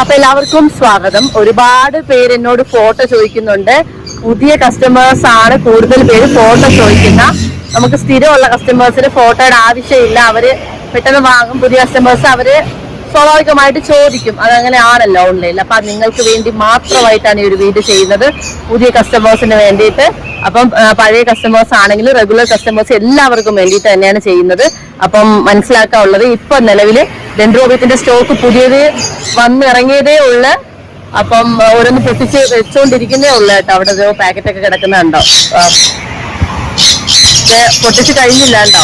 അപ്പൊ എല്ലാവർക്കും സ്വാഗതം. ഒരുപാട് പേര് എന്നോട് ഫോട്ടോ ചോദിക്കുന്നുണ്ട്. പുതിയ കസ്റ്റമേഴ്സ് ആണ് കൂടുതൽ പേര് ഫോട്ടോ ചോദിക്കുന്ന. നമുക്ക് സ്ഥിരമുള്ള കസ്റ്റമേഴ്സിന് ഫോട്ടോയുടെ ആവശ്യമില്ല. അവർ പെട്ടെന്ന് വാങ്ങും. പുതിയ കസ്റ്റമേഴ്സ് അവർ സ്വാഭാവികമായിട്ട് ചോദിക്കും. അതങ്ങനെ ആണല്ലോ ഓൺലൈനിൽ അപ്പൊ നിങ്ങൾക്ക് വേണ്ടി മാത്രമായിട്ടാണ് ഈ ഒരു വീട് ചെയ്യുന്നത്. പുതിയ കസ്റ്റമേഴ്സിന് വേണ്ടിയിട്ട്. അപ്പം പഴയ കസ്റ്റമേഴ്സ് ആണെങ്കിലും റെഗുലർ കസ്റ്റമേഴ്സ് എല്ലാവർക്കും വേണ്ടിയിട്ട് തന്നെയാണ് ചെയ്യുന്നത്. അപ്പം മനസ്സിലാക്കാനുള്ളത് ഇപ്പൊ നിലവിൽ ഡെൻഡ്രോബിയത്തിന്റെ സ്റ്റോക്ക് പുതിയത് വന്നിറങ്ങിയതേ ഉള്ളു. അപ്പം ഓരോന്ന് പൊട്ടിച്ച് വെച്ചോണ്ടിരിക്കുന്നേ ഉള്ളു കേട്ടോ. അവിടെ ഒരു പാക്കറ്റ് ഒക്കെ കിടക്കുന്നുണ്ടോ? പൊട്ടിച്ച് കഴിഞ്ഞില്ല കേട്ടോ.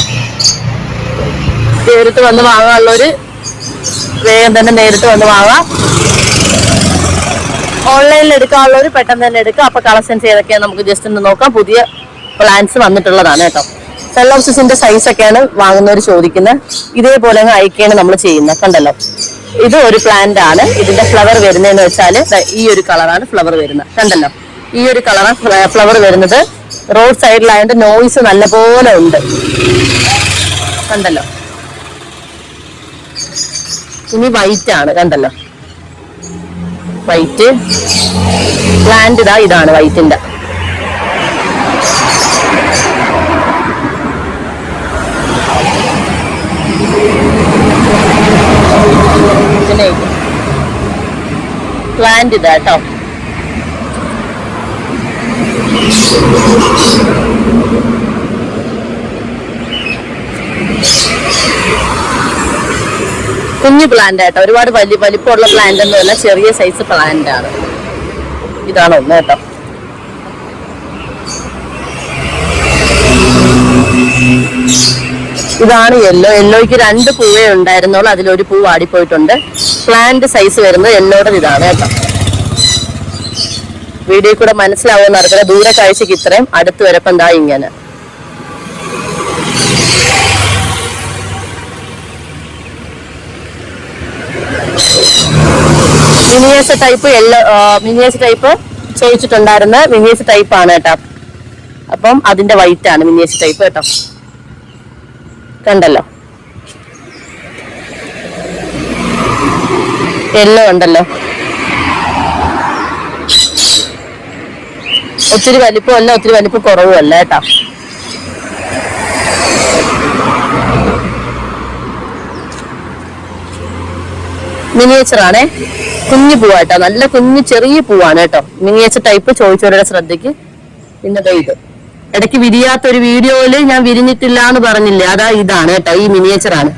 നേരിട്ട് വന്ന് വാങ്ങാനുള്ളൊരു വേഗം തന്നെ നേരിട്ട് വന്ന് വാങ്ങാം. ഓൺലൈനിൽ എടുക്കാനുള്ളവർ പെട്ടെന്ന് തന്നെ എടുക്കാം അപ്പൊ കളക്ഷൻസ് ഏതൊക്കെയാണ് നമുക്ക് ജസ്റ്റ് ഒന്ന് നോക്കാം. പുതിയ പ്ലാൻസ് വന്നിട്ടുള്ളതാണ് കേട്ടോ. സെല്ലോസിന്റെ സൈസ് ഒക്കെയാണ് വാങ്ങുന്നവർ ചോദിക്കുന്നത്. ഇതേപോലെ അങ്ങ് അയക്കുകയാണ് നമ്മൾ ചെയ്യുന്നത്. കണ്ടല്ലോ? ഇത് ഒരു പ്ലാന്റ് ആണ്. ഇതിന്റെ ഫ്ലവർ വരുന്നതെന്ന് വെച്ചാൽ ഈ ഒരു കളറാണ് ഫ്ലവർ വരുന്നത്. കണ്ടല്ലോ? ഈ ഒരു കളറാണ് ഫ്ലവർ വരുന്നത്. റോഡ് സൈഡിലായതുകൊണ്ട് നല്ല പോലെ ഉണ്ട്. കണ്ടല്ലോ? ഇനി വൈറ്റ് ആണ് കണ്ടല്ലോ. വൈറ്റ് പ്ലാന്റ് ഇതാ ഇതാണ് വൈറ്റിന്റെ പ്ലാന്റ് ഇതാ കേട്ടോ കുഞ്ഞു പ്ലാന്റ് ആട്ടോ ഒരുപാട് വലിയ വലിപ്പമുള്ള പ്ലാന്റ് ഒന്നുമല്ല ചെറിയ സൈസ് പ്ലാന്റ് ആണ്. ഇതാണ് ഒന്ന് കേട്ടോ. ഇതാണ് യെല്ലോ യെല്ലോയ്ക്ക് രണ്ട് പൂവേ ഉണ്ടായിരുന്നുള്ളൂ. അതിലൊരു പൂ വാടിപ്പോയിട്ടുണ്ട്. പ്ലാന്റ് സൈസ് വരുന്നത് യെല്ലോയുടെ ഇതാണ് കേട്ടോ. വീഡിയോ കൂടെ മനസ്സിലാവുമെന്ന് അറിയില്ല ദൂരെ കാഴ്ചക്ക് ഇത്രയും. അടുത്ത് വരപ്പം എന്താ ഇങ്ങനെ. മിനിയേഴ്സ് ടൈപ്പ് എല്ലോ മിനിയേഴ്സ് ടൈപ്പ് ചോദിച്ചിട്ടുണ്ടായിരുന്ന മിനിയേഴ്സ് ടൈപ്പ് ആണ് കേട്ടോ. അപ്പം അതിന്റെ വൈറ്റ് ആണ് മിനിയേഴ്സ് ടൈപ്പ് കേട്ടോ. കണ്ടല്ലോ. യെല്ലോ ഉണ്ടല്ലോ. ഒത്തിരി വലിപ്പമല്ല ഒത്തിരി വലിപ്പം കുറവുമല്ല കേട്ടോ. മിനിയേച്ചർ ആണേ. കുഞ്ഞു പൂവാട്ടോ. നല്ല കുഞ്ഞു ചെറിയ പൂവാണ് കേട്ടോ. മിനിയേച്ചർ ടൈപ്പ് ചോദിച്ചവരുടെ ശ്രദ്ധയ്ക്ക്. പിന്നെ ദേ ഇത്. ഇടയ്ക്ക് വിരിയാത്ത ഒരു വീഡിയോയിൽ ഞാൻ വിരിഞ്ഞിട്ടില്ല എന്ന് പറഞ്ഞില്ലേ? അതാ ഇതാണ് കേട്ടോ. ഈ മിനിയേച്ചർ ആണ്.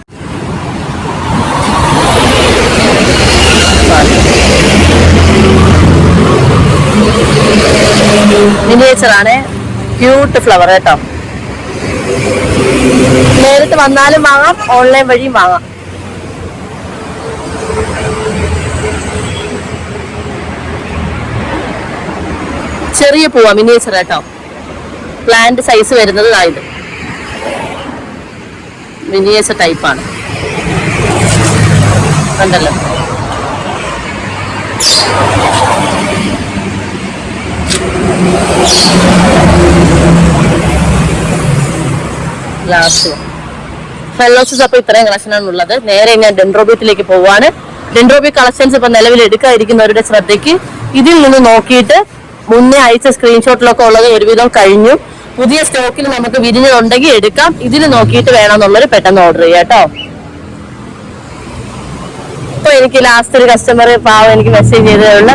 ക്യൂട്ട് ഫ്ലവർ കേട്ടോ. നേരിട്ട് വന്നാലും വാങ്ങാം ഓൺലൈൻ വഴിയും വാങ്ങാം. ചെറിയ പൂവാ മിനിയേച്ചർ കേട്ടോ പ്ലാന്റ് സൈസ് വരുന്നത് ആയത് മിനിയേച്ചർ ടൈപ്പാണ് കണ്ടല്ലോ. ലാസ്റ്റ് ഫെല്ലോസസ് അപ്പൊ ഇത്രയും കളക്ഷനാണ് ഉള്ളത്. നേരെ ഞാൻ ഡെൻഡ്രോബിയത്തിലേക്ക് പോവാണ്. ഡെൻഡ്രോബിയ കളക്ഷൻസ് ഇപ്പൊ നിലവിൽ എടുക്കാതിരിക്കുന്നവരുടെ ശ്രദ്ധയ്ക്ക് ഇതിൽ നിന്ന് നോക്കിയിട്ട് മുന്നേ അയച്ച സ്ക്രീൻഷോട്ടിലൊക്കെ ഉള്ളത് ഒരുവിധം കഴിഞ്ഞു. പുതിയ സ്റ്റോക്കിൽ നമുക്ക് വിരിഞ്ഞതുണ്ടെങ്കിൽ എടുക്കാം. ഇതിൽ നോക്കിയിട്ട് വേണമെന്നുള്ളവർ പെട്ടെന്ന് ഓർഡർ ചെയ്യാം കേട്ടോ. ഇപ്പൊ എനിക്ക് ലാസ്റ്റ് ഒരു കസ്റ്റമർ പാവം എനിക്ക് മെസ്സേജ് ചെയ്തതുള്ള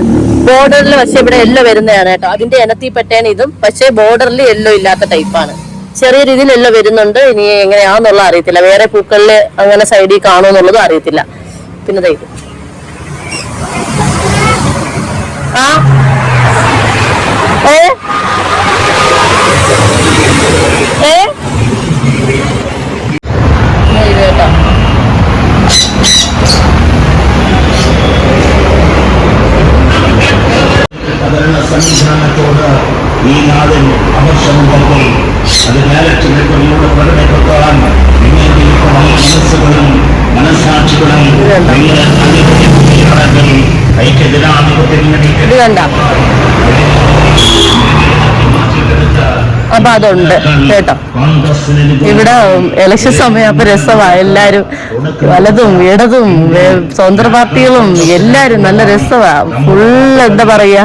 ബോർഡറിൽ പക്ഷെ ഇവിടെ എല്ലോ വരുന്നതാണ് കേട്ടോ. അതിന്റെ ഇനത്തിൽ പെട്ടേണ് ഇതും. പക്ഷെ ബോർഡറിൽ എല്ലോ ഇല്ലാത്ത ടൈപ്പാണ് ചെറിയ രീതിയിൽ എല്ലോ വരുന്നുണ്ട്. ഇനി എങ്ങനെയാണെന്നുള്ള അറിയത്തില്ല. വേറെ പൂക്കളിൽ അങ്ങനെ സൈഡിൽ കാണുമെന്നുള്ളത് അറിയത്തില്ല. പിന്നെ ഇത്. ആ? ഏ? ഏ? സന്നിധാനത്തോട് ഈ നാടിൽ അമർഷമുണ്ടെങ്കിൽ അത് നേരത്തെ നിൽക്കുന്നതിലൂടെ പ്രകടപ്പെടുത്താൻ നിങ്ങൾക്ക് ഇപ്പോൾ മനസ്സുകളും മനസ്സാക്ഷികളും നിങ്ങളെ അനുഭവിക്കുകയാണെങ്കിൽ ഐക്യജനാധിപത്യത്തിന് Yeah. അപ്പൊ അതുണ്ട് കേട്ടോ. ഇവിടെ ഇലക്ഷൻ സമയം അപ്പൊ രസമാണ് എല്ലാരും വലതും ഇടതും സ്വതന്ത്ര പാർട്ടികളും എല്ലാരും നല്ല രസമാണ് ഫുൾ എന്താ പറയാ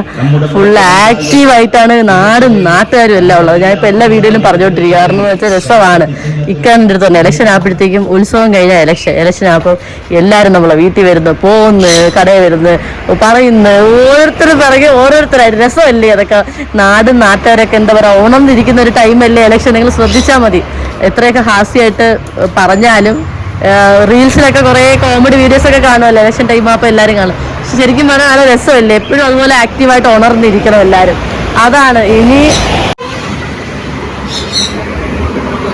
ഫുൾ ആക്റ്റീവായിട്ടാണ് നാടും നാട്ടുകാരും എല്ലാം ഉള്ളത്. ഞാൻ ഇപ്പൊ എല്ലാ വീഡിയോയിലും പറഞ്ഞുകൊണ്ടിരിക്കുക കാരണം എന്ന് വെച്ചാൽ രസമാണ്. ഇക്കാന്റെ അടുത്ത് തന്നെ ഇലക്ഷൻ ഉത്സവം കഴിഞ്ഞ ഇലക്ഷൻ ഇലക്ഷൻ ആകുമ്പോൾ എല്ലാവരും നമ്മളെ വീട്ടിൽ വരുന്നു പോകുന്നു കടയിൽ വരുന്നു പറയുന്നു. ഓരോരുത്തർ പറയുക ഓരോരുത്തരായിട്ട് രസമല്ലേ? അതൊക്കെ നാടും നാട്ടുകാരൊക്കെ എന്താ പറയുക ഓണം ഇരിക്കുന്ന ഒരു ടൈമല്ലേ ഇലക്ഷൻ നിങ്ങൾ ശ്രദ്ധിച്ചാൽ മതി. എത്രയൊക്കെ ഹാസ്യമായിട്ട് പറഞ്ഞാലും റീൽസിലൊക്കെ കുറേ കോമഡി വീഡിയോസ് ഒക്കെ കാണുമല്ലോ? ഇലക്ഷൻ ടൈം അപ്പോൾ എല്ലാവരും കാണും. പക്ഷെ ശരിക്കും പറഞ്ഞാൽ നല്ല രസമല്ലേ? എപ്പോഴും അതുപോലെ ആക്റ്റീവായിട്ട് ഉണർന്നിരിക്കണം എല്ലാവരും അതാണ്. ഇനി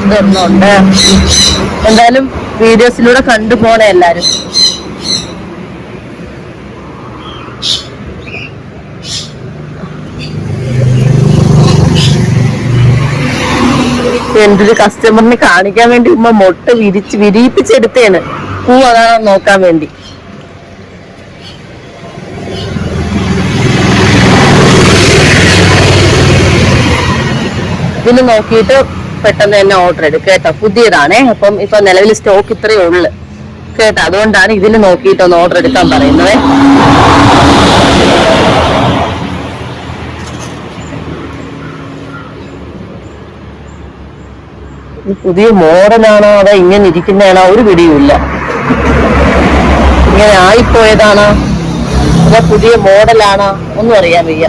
ഇതൊന്നുണ്ട് എന്തായാലും വീഡിയോസിലൂടെ കണ്ടു പോണേ എല്ലാരും. ഒരു കസ്റ്റമറിനെ കാണിക്കാൻ വേണ്ടി ഉമ്മ മുട്ട വിരിച്ച് വിരിയിപ്പിച്ചെടുത്തേണ്. പൂ അതാണ് നോക്കാൻ വേണ്ടി. പിന്നെ നോക്കിയിട്ട് പെട്ടെന്ന് തന്നെ ഓർഡർ എടുക്കുക കേട്ടോ പുതിയതാണേ. അപ്പം ഇപ്പൊ നിലവിൽ സ്റ്റോക്ക് ഇത്രയേ ഉള്ളു. കേട്ടോ അതുകൊണ്ടാണ് ഇതിൽ നോക്കിയിട്ടൊന്ന് ഓർഡർ എടുക്കാൻ പറയുന്നത്. പുതിയ മോഡലാണോ അതോ ഇങ്ങനെ ഇരിക്കുന്നതാണോ ഒരു പിടിയുമില്ല. ഇങ്ങനെ ആയിപ്പോയതാണോ? അതോ പുതിയ മോഡലാണോ? ഒന്നും അറിയാൻ വയ്യ.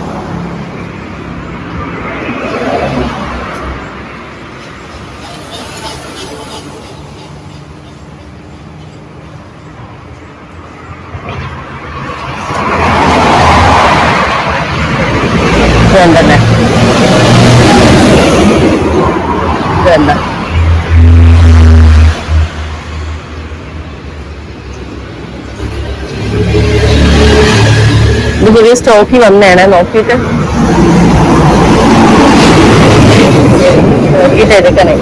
വേണ്ടല്ലേ ഇത് പുതിയ സ്റ്റോക്കിൽ വന്നേണേ നോക്കിയിട്ട്. നോക്കിയിട്ട് എടുക്കണേ.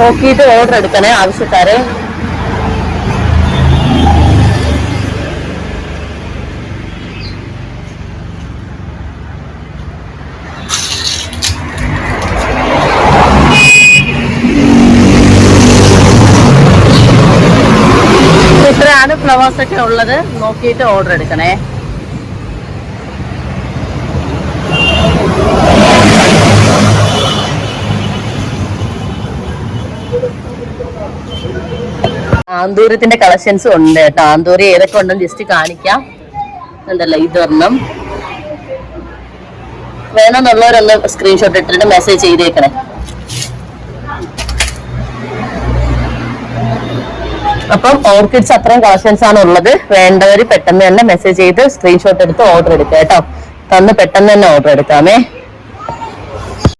നോക്കിയിട്ട് ഓർഡർ എടുക്കണേ ആവശ്യക്കാരെ. ഇത്രയാണ് ഫ്ലവേഴ്സൊക്കെ ഉള്ളത്. നോക്കിയിട്ട് ഓർഡർ എടുക്കണേ. ആന്തൂരത്തിന്റെ കളക്ഷൻസ് ഉണ്ട് കേട്ടോ. ആന്തൂര് ഏതൊക്കെ ഉണ്ടെന്ന് ജസ്റ്റ് കാണിക്കാം. ഉണ്ടല്ലോ ഇതൊരെണ്ണം വേണമെന്നുള്ളവരൊന്ന് സ്ക്രീൻഷോട്ട് ഇട്ടിട്ട് മെസ്സേജ് ചെയ്തേക്കണേ. അപ്പം ഓർക്കിഡ്സ് അത്രയും കളക്ഷൻസ് ആണ് ഉള്ളത്. വേണ്ടവർ പെട്ടെന്ന് തന്നെ മെസ്സേജ് ചെയ്ത് സ്ക്രീൻഷോട്ട് എടുത്ത് ഓർഡർ എടുക്കുക കേട്ടോ. തന്ന് പെട്ടെന്ന് തന്നെ ഓർഡർ എടുക്കാമേ.